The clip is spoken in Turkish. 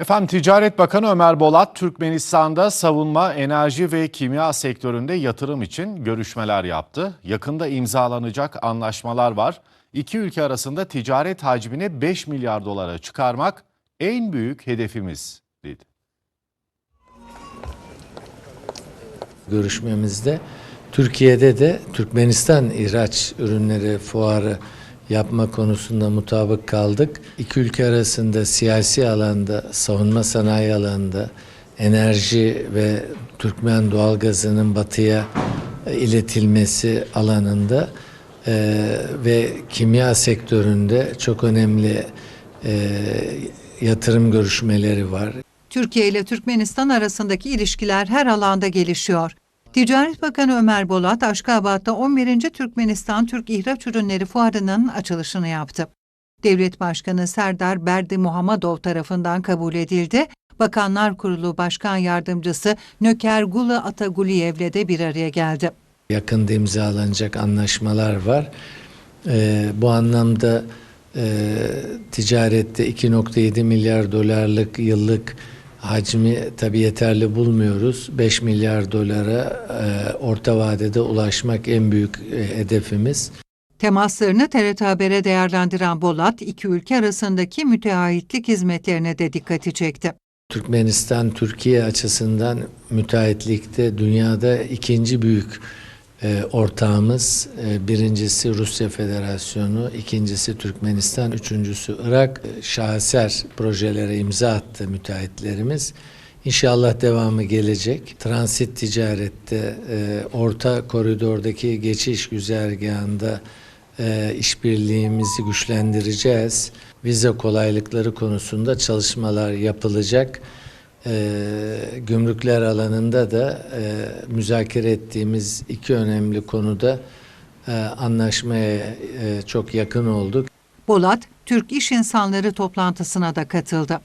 Efendim Ticaret Bakanı Ömer Bolat, Türkmenistan'da savunma, enerji ve kimya sektöründe yatırım için görüşmeler yaptı. Yakında imzalanacak anlaşmalar var. İki ülke arasında ticaret hacmini 5 milyar dolara çıkarmak en büyük hedefimiz dedi. görüşmemizde Türkiye'de de Türkmenistan ihraç ürünleri fuarı yapma konusunda mutabık kaldık. İki ülke arasında siyasi alanda, savunma sanayi alanında, enerji ve Türkmen doğalgazının batıya e, iletilmesi alanında e, ve kimya sektöründe çok önemli e, yatırım görüşmeleri var. Türkiye ile Türkmenistan arasındaki ilişkiler her alanda gelişiyor. Ticaret Bakanı Ömer Bolat, Aşkabat'ta 11. Türkmenistan Türk İhraç Ürünleri Fuarı'nın açılışını yaptı. Devlet Başkanı Serdar Berdi Muhammadov tarafından kabul edildi. Bakanlar Kurulu Başkan Yardımcısı Nöker Gulu Ataguliyev'le de bir araya geldi. yakında imzalanacak anlaşmalar var. Ee, bu anlamda e, ticarette 2.7 milyar dolarlık yıllık hacmi tabi yeterli bulmuyoruz. 5 milyar dolara e, orta vadede ulaşmak en büyük e, hedefimiz. Temaslarını TRT Haber'e değerlendiren Bolat, iki ülke arasındaki müteahhitlik hizmetlerine de dikkati çekti. Türkmenistan Türkiye açısından müteahhitlikte dünyada ikinci büyük e, ortağımız. E, birincisi Rusya Federasyonu, ikincisi Türkmenistan, üçüncüsü Irak. E, şaheser projelere imza attı müteahhitlerimiz. İnşallah devamı gelecek. Transit ticarette, e, orta koridordaki geçiş güzergahında e, işbirliğimizi güçlendireceğiz. Vize kolaylıkları konusunda çalışmalar yapılacak. E, gümrükler alanında da e, müzakere ettiğimiz iki önemli konuda e, anlaşmaya e, çok yakın olduk. Bolat, Türk İş İnsanları toplantısına da katıldı.